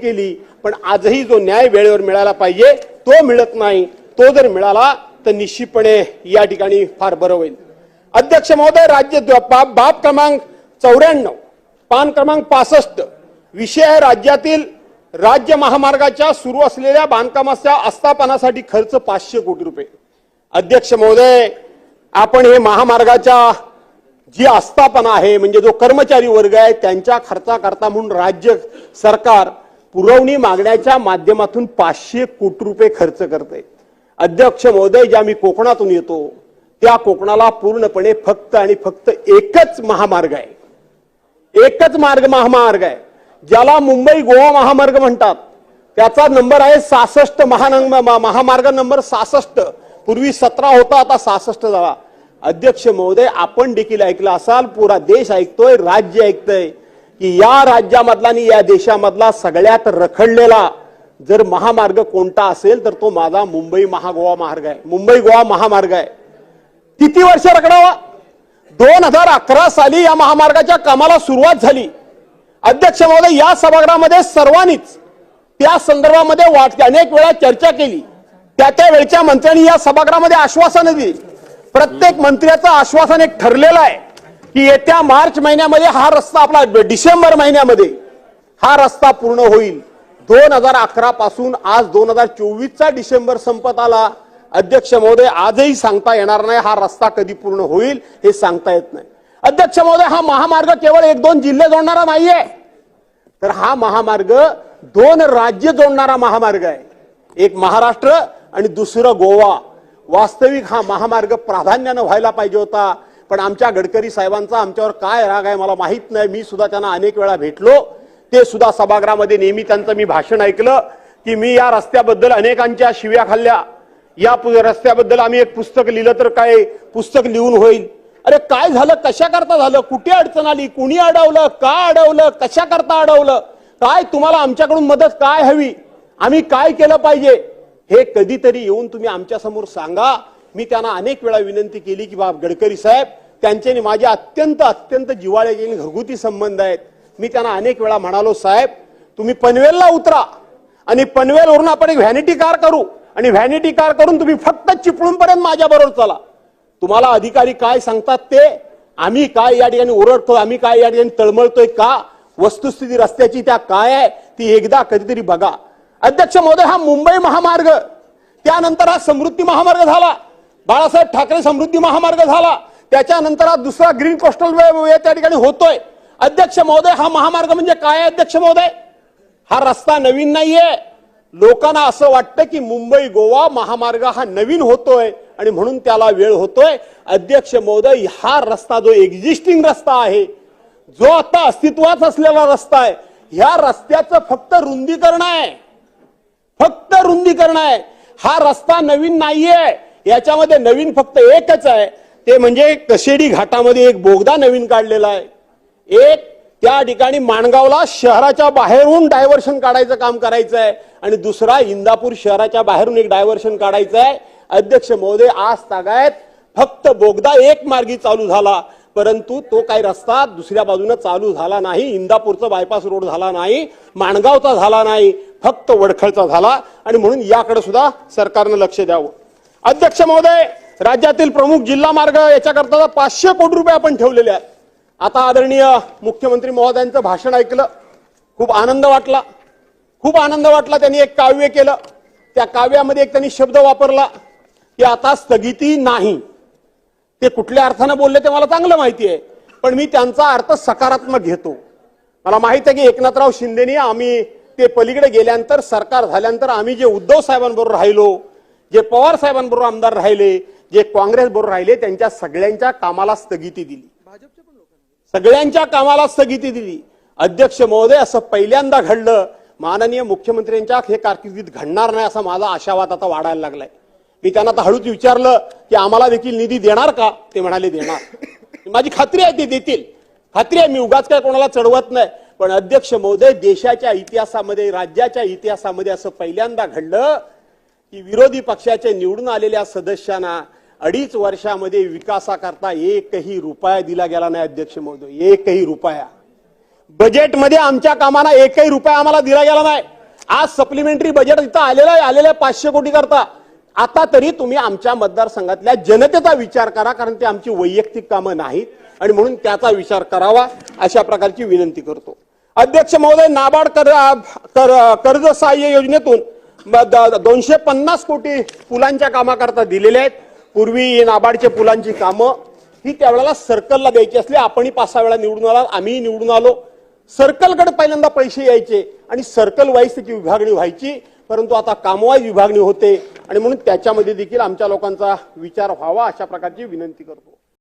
केली पण आजही जो न्याय वेळेवर मिळाला पाहिजे तो मिळत नाही. तो जर मिळाला तर निश्चितपणे या ठिकाणी फार बरं होईल. अध्यक्ष महोदय राज्य बाब बाब क्रमांक चौऱ्याण्णव पान क्रमांक पासष्ट विषय आहे राज्यातील राज्य महामार्गाच्या सुरू असलेल्या बांधकामाच्या आस्थापनासाठी खर्च पाचशे कोटी रुपये. अध्यक्ष महोदय आपण हे महामार्गाच्या जी आस्थापना आहे म्हणजे जो कर्मचारी वर्ग आहे त्यांच्या खर्चाकरता म्हणून राज्य सरकार पुरवणी मागण्याच्या माध्यमातून पाचशे कोटी रुपये खर्च करते. अध्यक्ष महोदय ज्या मी कोकणातून येतो त्या कोकणाला पूर्णपणे फक्त आणि फक्त एकच महामार्ग आहे. एकच मार्ग महामार्ग आहे ज्याला मुंबई गोवा महामार्ग म्हणतात. त्याचा नंबर आहे सहासष्ट महानंग महामार्ग नंबर सहासष्ट. पूर्वी सतरा होता आता सहासष्ट झाला. अध्यक्ष महोदय आपण देखील ऐकलं असाल पुरा देश ऐकतोय राज्य ऐकतंय. की या राज्यामधला आणि या देशामधला सगळ्यात रखडलेला जर महामार्ग कोणता असेल तर तो माझा मुंबई महागोवा मार्ग आहे. मुंबई गोवा महामार्ग आहे. किती वर्ष रखडावा? दोन हजार अकरा साली या महामार्गाच्या कामाला सुरुवात झाली. अध्यक्ष महोदय या सभागृहामध्ये सर्वांनीच त्या संदर्भामध्ये वाट अनेक वेळा चर्चा केली. त्या त्या वेळच्या मंत्र्यांनी या सभागृहामध्ये आश्वासनं दिली. प्रत्येक मंत्र्याचं आश्वासन एक ठरलेलं आहे. की येत्या मार्च महिन्यामध्ये हा रस्ता आपला डिसेंबर महिन्यामध्ये हा रस्ता पूर्ण होईल. दोन हजार अकरा पासून आज दोन हजार चोवीसचा डिसेंबर संपत आला. अध्यक्ष महोदय आजही सांगता येणार नाही हा रस्ता कधी पूर्ण होईल हे सांगता येत नाही. अध्यक्ष महोदय हा महामार्ग केवळ एक दोन जिल्हे जोडणारा नाहीये. तर हा महामार्ग दोन राज्य जोडणारा महामार्ग आहे. एक महाराष्ट्र आणि दुसरं गोवा. वास्तविक हा महामार्ग प्राधान्यानं व्हायला पाहिजे होता. पण आमच्या गडकरी साहेबांचा आमच्यावर काय राग आहे मला माहीत नाही. मी सुद्धा त्यांना अनेक वेळा भेटलो. ते सुद्धा सभागृहामध्ये नेहमी त्यांचं मी भाषण ऐकलं की मी या रस्त्याबद्दल अनेकांच्या शिव्या खाल्ल्या. या पु- रस्त्याबद्दल आम्ही एक पुस्तक लिहिलं तर काय? पुस्तक लिहून होईल. अरे काय झालं? कशा करता झालं? कुठे अडचण आली? कुणी अडवलं? का अडवलं? कशा करता अडवलं? काय तुम्हाला आमच्याकडून मदत काय हवी? आम्ही काय केलं पाहिजे? हे कधीतरी येऊन तुम्ही आमच्यासमोर सांगा. मी त्यांना अनेक वेळा विनंती केली की बाब गडकरी साहेब त्यांचे माझे अत्यंत अत्यंत जिवाळे आणि घरगुती संबंध आहेत. मी त्यांना अनेक वेळा म्हणालो साहेब तुम्ही पनवेलला उतरा आणि पनवेलवरून आपण एक व्हॅनिटी कार करू आणि व्हॅनिटी कार करून तुम्ही फक्त चिपळूणपर्यंत माझ्याबरोबर चला. तुम्हाला अधिकारी काय सांगतात ते? आम्ही काय या ठिकाणी ओरडतोय? आम्ही काय या ठिकाणी तळमळतोय का? वस्तुस्थिती रस्त्याची त्या काय आहे? ती एकदा कधीतरी बघा. अध्यक्ष महोदय हा मुंबई महामार्ग त्यानंतर हा समृद्धी महामार्ग झाला. बाळासाहेब ठाकरे समृद्धी महामार्ग झाला. त्याच्यानंतर हा दुसरा ग्रीन कोस्टल वे त्या ठिकाणी होतोय. अध्यक्ष महोदय हा महामार्ग म्हणजे काय अध्यक्ष महोदय? हा रस्ता नवीन नाहीये. लोकांना असं वाटतं की मुंबई गोवा महामार्ग हा नवीन होतोय आणि म्हणून त्याला वेळ होतोय. अध्यक्ष महोदय हा रस्ता जो एक्झिस्टिंग रस्ता आहे जो आता अस्तित्वात असलेला रस्ता आहे ह्या रस्त्याचं फक्त रुंदीकरण आहे. फक्त रुंदीकरण आहे. हा रस्ता नवीन नाहीये. याच्यामध्ये नवीन फक्त एकच आहे. ते म्हणजे कशेडी घाटामध्ये एक बोगदा नवीन काढलेला आहे. एक त्या ठिकाणी माणगावला शहराच्या बाहेरून डायव्हर्शन काढायचं काम करायचं आहे आणि दुसरा इंदापूर शहराच्या बाहेरून एक डायव्हर्शन काढायचं आहे अध्यक्ष महोदय आज तागायत फक्त बोगदा एक मार्गी चालू झाला. परंतु तो काही रस्ता दुसऱ्या बाजूने चालू झाला नाही. इंदापूरचा बायपास रोड झाला नाही. माणगावचा झाला नाही. फक्त वडखळचा झाला. आणि म्हणून याकडे सुद्धा सरकारनं लक्ष द्यावं. अध्यक्ष महोदय राज्यातील प्रमुख जिल्हा मार्ग याच्याकरता पाचशे कोटी रुपये आपण ठेवलेले आहेत. आता आदरणीय मुख्यमंत्री महोदयांचं भाषण ऐकलं खूप आनंद वाटला. खूप आनंद वाटला त्यांनी एक काव्य केलं. त्या काव्यामध्ये एक त्यांनी शब्द वापरला की आता स्थगिती नाही. ते कुठल्या अर्थानं बोलले ते मला चांगलं माहिती आहे पण मी त्यांचा अर्थ सकारात्मक घेतो. मला माहीत आहे की एकनाथराव शिंदेनी आम्ही ते पलीकडे गेल्यानंतर सरकार झाल्यानंतर आम्ही जे उद्धव साहेबांबरोबर राहिलो जे पवार साहेबांबरोबर आमदार राहिले जे काँग्रेस बरोबर राहिले त्यांच्या सगळ्यांच्या कामाला स्थगिती दिली. सगळ्यांच्या कामाला स्थगिती दिली. अध्यक्ष महोदय असं पहिल्यांदा घडलं. माननीय मुख्यमंत्र्यांच्या हे कारकिर्दीत घडणार नाही असा माझा आशावाद आता वाढायला लागलाय. मी त्यांना आता हळूच विचारलं की आम्हाला देखील निधी देणार का? ते म्हणाले देणार. माझी खात्री आहे ते देतील. खात्री आहे मी उगाच काय कोणाला चढवत नाही. पण अध्यक्ष महोदय देशाच्या इतिहासामध्ये राज्याच्या इतिहासामध्ये असं पहिल्यांदा घडलं. की विरोधी पक्षाचे निवडून आलेल्या सदस्यांना अडीच वर्षामध्ये विकासाकरता एकही रुपया दिला गेला नाही अध्यक्ष महोदय. एकही रुपया. बजेटमध्ये आमच्या कामाला एकही रुपया आम्हाला दिला गेला नाही. आज सप्लिमेंटरी बजेट इथं आलेलं आहे आलेलं आहे पाचशे कोटी करता. आता तरी तुम्ही आमच्या मतदारसंघातल्या जनतेचा विचार करा कारण ते आमची वैयक्तिक कामं नाहीत. आणि म्हणून त्याचा विचार करावा अशा प्रकारची विनंती करतो. अध्यक्ष महोदय नाबार्ड कर, कर कर्ज सहाय्य योजनेतून दोनशे पन्नास कोटी पुलांच्या कामाकरता दिलेले आहेत. पूर्वी नाबार्डचे पुलांची कामं ही त्यावेळेला सर्कलला द्यायची असली आपणही पाच सहा वेळा निवडून आला आम्हीही निवडून आलो. सर्कलकडे पहिल्यांदा पैसे यायचे आणि सर्कल वाईज त्याची विभागणी व्हायची परंतु आता कामवाईज विभागणी होते आणि म्हणून त्याच्यामध्ये देखील आमच्या लोकांचा विचार व्हावा अशा प्रकारची विनंती करतो.